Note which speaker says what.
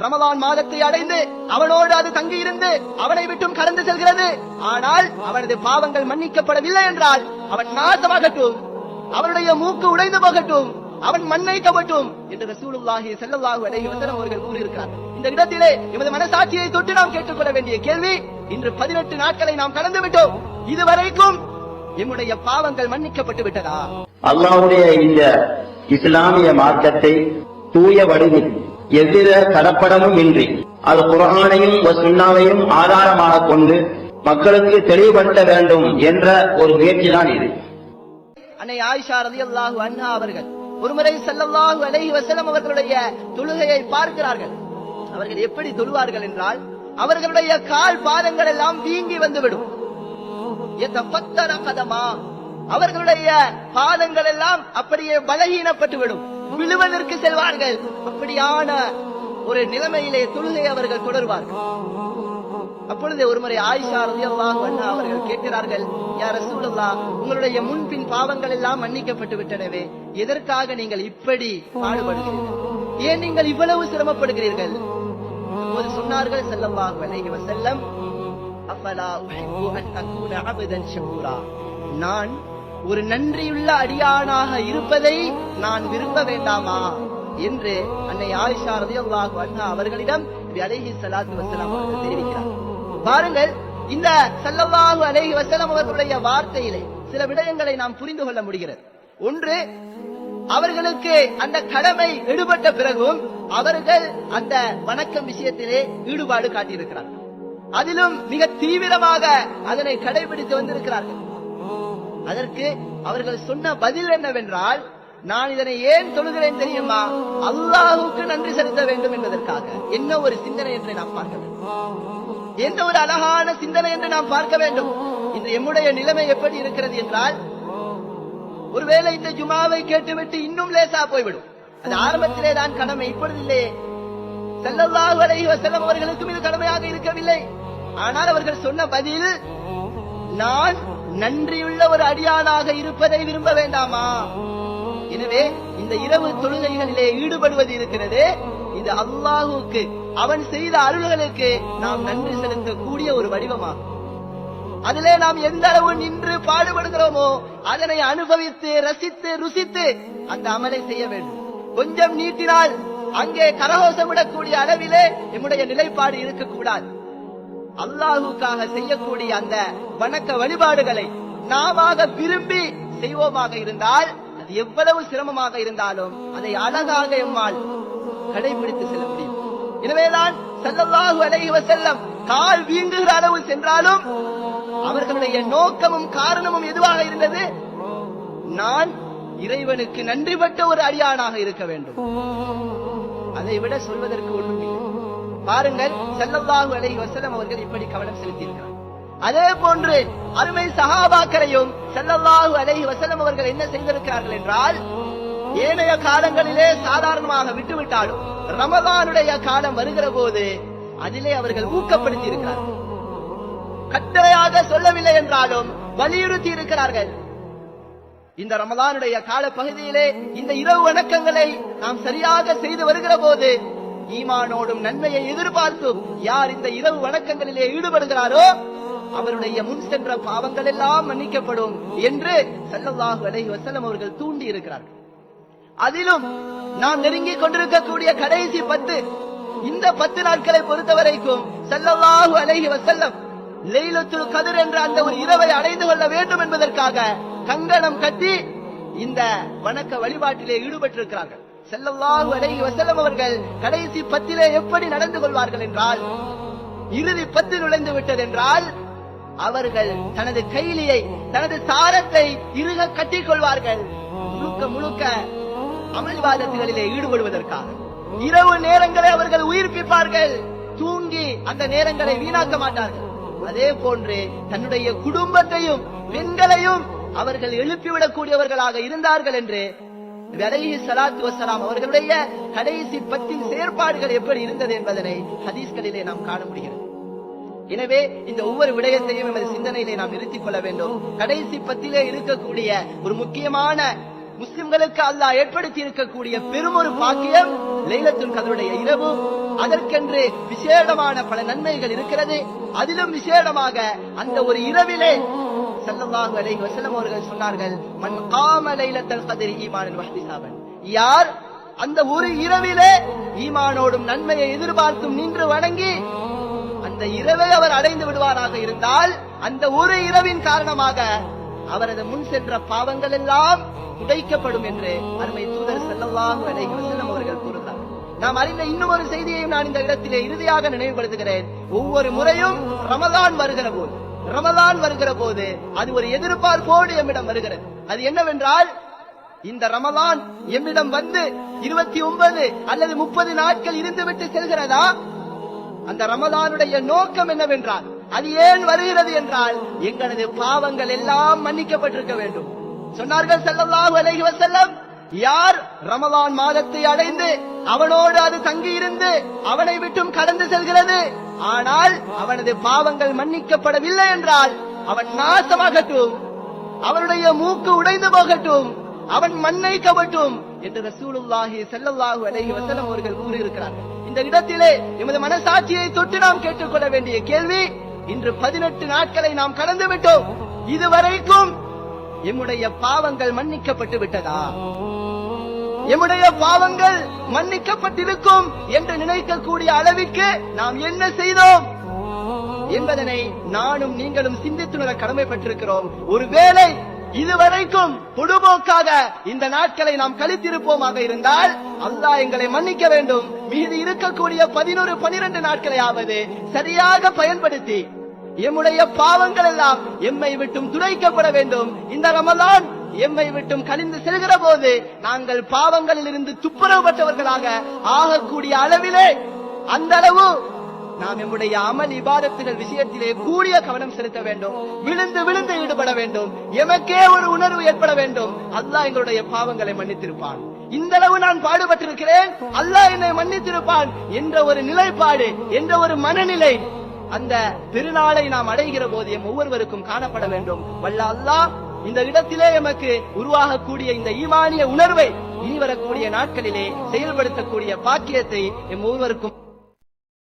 Speaker 1: ரமலான் மாதத்தை அடைந்து அவனோடு அது தங்கியிருந்து அவனை விட்டும் கடந்து செல்கிறது. ஆனால் அவனது பாவங்கள் மன்னிக்கப்படவில்லை என்றால் அவன் நாசமாகட்டும் அவனுடைய மூக்கு உடைந்து போகட்டும் அவன் மண்ணை கவட்டும் என்று ரசூலுல்லாஹி ஸல்லல்லாஹு அலைஹி வஸல்லம் அவர்கள் கூறியிருக்கிறார். இந்த இடத்திலே எமது மனசாட்சியை தொட்டு நாம் கேட்டுக்கொள்ள வேண்டிய கேள்வி இன்று பதினெட்டு நாட்களை நாம் கடந்து விட்டோம். இதுவரைக்கும் எம்முடைய பாவங்கள் மன்னிக்கப்பட்டு விட்டதா?
Speaker 2: அல்லாஹ்வுடைய இந்த இஸ்லாமிய மார்க்கத்தை தூய வடிவில் எவ்வித கலப்படமும் இன்றி அது குரானையும் சுண்ணாவையும் ஆதாரமாக கொண்டு மக்களுக்கு தெளிவுபடுத்த வேண்டும் என்ற ஒரு முயற்சிதான் இது.
Speaker 1: அன்னை ஆயிஷா ரலியல்லாஹு அண்ணா அவர்கள் ஒருமுறை செல்லல்லாஹு அலைஹி வசலம் அவர்களுடைய தொழுகையை பார்க்கிறார்கள். அவர்கள் எப்படி தொழுவார்கள் என்றால் அவர்களுடைய கால் பாதங்கள் எல்லாம் வீங்கி வந்துவிடும். எத்தப்பத்தர கதமா அவர்களுடைய பாதங்கள் எல்லாம் அப்படியே பலகீனப்பட்டுவிடும். விழுவதற்கு செல்வார்கள். அப்படியான ஒரு நிலைமையிலே தொழுகை அவர்கள் தொடர்வார்கள். அப்பொழுது ஒருமுறை ஆயிஷா ரலியல்லாஹு அண்ணா அவர்கள் கேட்கிறார்கள் யா சூழல்லா உங்களுடைய முன்பின் பாவங்கள் எல்லாம் மன்னிக்கப்பட்டு விட்டனவே எதற்காக நீங்கள் இப்படி பாடுபடுகிறீர்கள்? ஏன் நீங்கள் இவ்வளவு சிரமப்படுகிறீர்கள்? அப்போது சொன்னார்கள் ஸல்லல்லாஹு அலைஹி வஸல்லம் அஃபலா உஹிப்பு அன் அகூன அபதன் நான் ஒரு நன்றியுள்ள அடியானாக இருப்பதை நான் விரும்ப வேண்டாமா? என்று அன்னை ஆயிஷா ரலியல்லாஹு அண்ணா அவர்களிடம் அலைஹி ஸலாத்து வசலாம் அவர்கள் தெரிவிக்கிறார். பாருங்கள் இந்த சல்லல்லாஹு அலைஹி வசலாம் அவர்களுடைய வார்த்தையிலே சில விடயங்களை நாம் புரிந்து கொள்ள முடிகிறது. ஒன்று அவர்களுக்கு அந்த கடமை ஈடுபட்ட பிறகும் அவர்கள் அந்த வணக்கம் விஷயத்திலே ஈடுபாடு காட்டியிருக்கிறார்கள். அதிலும் மிக தீவிரமாக அதனை கடைபிடித்து வந்திருக்கிறார்கள். அதற்கு அவர்கள் சொன்ன பதில் என்னவென்றால் நான் இதனை ஏன் சொல்கிறேன் தெரியுமா? அல்லாஹுக்கு நன்றி செலுத்த வேண்டும் என்பதற்காக. என்ன ஒரு சிந்தனை என்று நாம் பார்க்க வேண்டும்? ஒரு அழகான சிந்தனை என்று நாம் பார்க்க வேண்டும்? இன்று எம்முடைய நிலைமை எப்படி இருக்கிறது என்றால் ஒருவேளை இந்த ஜுமாவை கேட்டுவிட்டு இன்னும் லேசா போய்விடும். அது ஆரம்பத்திலே தான் கடமை இப்பொழுது இல்லையே. ஸல்லல்லாஹு அலைஹி வஸல்லம் அவர்களுக்கும் இது கடமையாக இருக்கவில்லை. ஆனால் அவர்கள் சொன்ன பதில் நான் நன்றியுள்ள ஒரு அடியானாக இருப்பதை விரும்ப வேண்டாமா? எனவே இந்த இரவு தொழுகைகளிலே ஈடுபடுவது இருக்கிறது. இது அல்லாஹுக்கு அவன் செய்த அருள்களுக்கு நாம் நன்றி செலுத்தக்கூடிய ஒரு வடிவமாகும். அதிலே நாம் எந்த அளவு நின்று பாடுபடுகிறோமோ அதனை அனுபவித்து ரசித்து ருசித்து அந்த அமலை செய்ய வேண்டும். கொஞ்சம் நீட்டினால் அங்கே கரகோசமிடக்கூடிய அளவிலே நம்முடைய நிலைப்பாடு இருக்கக்கூடாது. அல்லாஹுக்காக செய்யக்கூடிய அந்த வணக்க வழிபாடுகளை நாம விரும்பி செய்வோமாக இருந்தால் அது எவ்வளவு சிரமமாக இருந்தாலும் அதை அழகாக எம்மால் கடைபிடித்து செல்ல முடியும். எனவேதான் ஸல்லல்லாஹு அலைஹி செல்லம் கால் வீங்குகிற அளவு சென்றாலும் அவர்களுடைய நோக்கமும் காரணமும் எதுவாக இருந்தது? நான் இறைவனுக்கு நன்றிப்பட்ட ஒரு அடியானாக இருக்க வேண்டும். அதை விட சொல்வதற்கு ஒன்றும் இல்லை பாருங்கள் ஸல்லல்லாஹு அலை வசலம் அவர்கள் இப்படி கவனம் செலுத்தியிருக்கிறார். அதே போன்று அருமை சகாபாக்கரையும் ஸல்லல்லாஹு அலை வசலம் அவர்கள் என்ன செய்திருக்கிறார்கள் என்றால் ஏனைய காலங்களிலே சாதாரணமாக விட்டுவிட்டாலும் ரமதானுடைய காலம் வருகிற போது அதிலே அவர்கள் ஊக்கப்படுத்தி இருக்கிறார்கள் கட்டளையாக சொல்லவில்லை என்றாலும் வலியுறுத்தி இருக்கிறார்கள். இந்த ரமதானுடைய கால பகுதியிலே இந்த இரவு வணக்கங்களை நாம் சரியாக செய்து வருகிற போது ஈமானோடும் நன்மையை எதிர்பார்த்தும் யார் இந்த இரவு வணக்கங்களிலே ஈடுபடுகிறாரோ அவருடைய முன் சென்ற பாவங்கள் எல்லாம் மன்னிக்கப்படும் என்று ஸல்லல்லாஹு அலைஹி வஸல்லம் அவர்கள் தூண்டி இருக்கிறார்கள் அதிலும் நாம் நெருங்கிக் கொண்டிருக்கக்கூடிய கடைசி பத்து இந்த பத்து நாட்களை பொறுத்தவரைக்கும் ஸல்லல்லாஹு அலைஹி வசல்லம் லைலத்துல் கதிர் என்ற அந்த ஒரு இரவை அடைந்து கொள்ள வேண்டும் என்பதற்காக கங்கணம் கட்டி இந்த வணக்க வழிபாட்டிலே ஈடுபட்டிருக்கிறார்கள். ஸல்லல்லாஹு அலைஹி வஸல்லம் அவர்கள் கடைசி பத்திலே எப்படி நடந்து கொள்வார்கள் என்றால் இறுதி பத்து நுழைந்து விட்டது என்றால் அவர்கள் தனது கைலியை தனது சாரத்தை இருக கட்டிக் கொள்வார்கள். முழுக்க முழுக்க அமல்வாதத்துகளிலே ஈடுபடுவதற்காக. இரவு நேரங்களை அவர்கள் உயிர்ப்பிப்பார்கள். தூங்கி அந்த நேரங்களை வீணாக்க மாட்டார்கள். அதே போன்று தன்னுடைய குடும்பத்தையும் பெண்களையும் அவர்கள் எழுப்பிவிடக்கூடியவர்களாக இருந்தார்கள் என்று அவர்களுடைய கடைசி பத்தின் செயற்பாடுகள் எப்படி இருந்தது என்பதனை ஹதீஸ்களிலே நாம் காண முடிகிறது. எனவே இந்த ஒவ்வொரு விடயத்தையும் எமது சிந்தனையிலே நாம் நிறுத்திக் கொள்ள வேண்டும். கடைசி பத்திலே இருக்கக்கூடிய ஒரு முக்கியமான முஸ்லிம்களுக்கு அல்லாஹ் ஏற்படுத்தி இருக்கக்கூடிய பெருமொரு பாக்கியம் லைலத்துல் கதருடைய இரவு. அதற்கென்று விசேடமான பல நன்மைகள் இருக்கிறது. அதிலும் விசேடமாக அந்த ஒரு இரவிலே சல்லாஹு அலைஹி வஸல்லம் அவர்கள் சொன்னார்கள் மன் காம லைலத்தல் கத்ரி வஹ்திசாபன் யார் அந்த ஒரு இரவிலே ஈமானோடும் நன்மையை எதிர்பார்த்தும் நின்று வணங்கி அந்த இரவை அவர் அடைந்து விடுவாராக இருந்தால் அந்த ஒரு இரவின் காரணமாக அவரது முன் சென்ற பாவங்கள் எல்லாம் உடைக்கப்படும் என்று அருமை தூதர் செல்லவாக அலைஹி அவர்கள் கூறுகிறார். நாம் அறிந்த இன்னும் ஒரு செய்தியையும் நான் இந்த இடத்திலே இறுதியாக நினைவுபடுத்துகிறேன். ஒவ்வொரு முறையும் ரமதான் வருகிற போது ரமதான் வருகிற போது அது ஒரு எதிர்பார்ப்போடு எம்மிடம் வருகிறது. அது என்னவென்றால் இந்த ரமலான் எம்மிடம் வந்து இருபத்தி ஒன்பது அல்லது முப்பது நாட்கள் இருந்துவிட்டு செல்கிறதா? அந்த ரமலானுடைய நோக்கம் என்னவென்றால் அது ஏன் வருகிறது என்றால் எங்களது பாவங்கள் எல்லாம் மன்னிக்கப்பட்டிருக்க வேண்டும். சொன்னார்கள் ஸல்லல்லாஹு அலைஹி வசல்லம் யார் ரமலான் மாதத்தை அடைந்து அவனோடு அது தங்கி இருந்து அவனை விட்டும் கடந்து செல்கிறது? ஆனால் அவனது பாவங்கள் மன்னிக்கப்படவில்லை என்றால் அவன் நாசமாகட்டும். அவனுடைய மூக்கு உடைந்து போகட்டும். அவன் மண்ணை கவட்டும் என்று ரசூலுல்லாஹி ஸல்லல்லாஹு அலைஹி வஸல்லம் அவர்கள் கூறியிருக்கிறார்கள். இந்த இடத்திலே எமது மனசாட்சியை தொட்டு நாம் கேட்டுக்கொள்ள வேண்டிய கேள்வி இன்று பதினெட்டு நாட்களை நாம் கடந்து விட்டோம். இதுவரைக்கும் எம்முடைய பாவங்கள் மன்னிக்கப்பட்டு விட்டதா? எம்முடைய பாவங்கள் மன்னிக்கப்பட்டிருக்கும் என்று நினைக்கக்கூடிய அளவிற்கு நாம் என்ன செய்தோம்? என்பதனை நானும் நீங்களும் சிந்தித்துணர கடமைப்பட்டிருக்கிறோம். ஒருவேளை இதுவரைக்கும் பொடுபோக்காக இந்த நாட்களை நாம் கழித்திருப்போமாக இருந்தால் அல்லாஹ் எங்களை மன்னிக்க வேண்டும். மீது இருக்கக்கூடிய பதினோரு பனிரெண்டு நாட்களையாவது சரியாக பயன்படுத்தி எம்முடைய பாவங்கள் எல்லாம் எம்மை விட்டும் துடைக்கப்பட வேண்டும். இந்த ரமலான் எம்மை விட்டும் கழிந்து செல்கிற போது நாங்கள் பாவங்களில் இருந்து துப்புரவுபட்டவர்களாக ஆகக்கூடிய அளவிலே அந்த அளவு நாம் நம்முடைய அமல் இபாதத்துகள் விஷயத்திலே கூடிய கவனம் செலுத்த வேண்டும். விழுந்து விழுந்து ஈடுபட வேண்டும். எமக்கே ஒரு உணர்வு ஏற்பட வேண்டும். அல்லாஹ் எங்களுடைய பாவங்களை மன்னித்திருப்பான். இந்த அளவு நான் பாடுபட்டிருக்கிறேன். அல்லாஹ் என்னை மன்னித்திருப்பான் என்ற ஒரு நிலைப்பாடு என்ற ஒரு மனநிலை அந்த திருநாளை நாம் அடைகிற போது எம் ஒவ்வொருவருக்கும் காணப்பட வேண்டும். வல்ல அல்லாஹ் இந்த இடத்திலே எமக்கு உருவாகக்கூடிய இந்த ஈமானிய உணர்வை இனி வரக்கூடிய நாட்களிலே செயல்படுத்தக்கூடிய பாக்கியத்தை எம் ஒவ்வொருக்கும்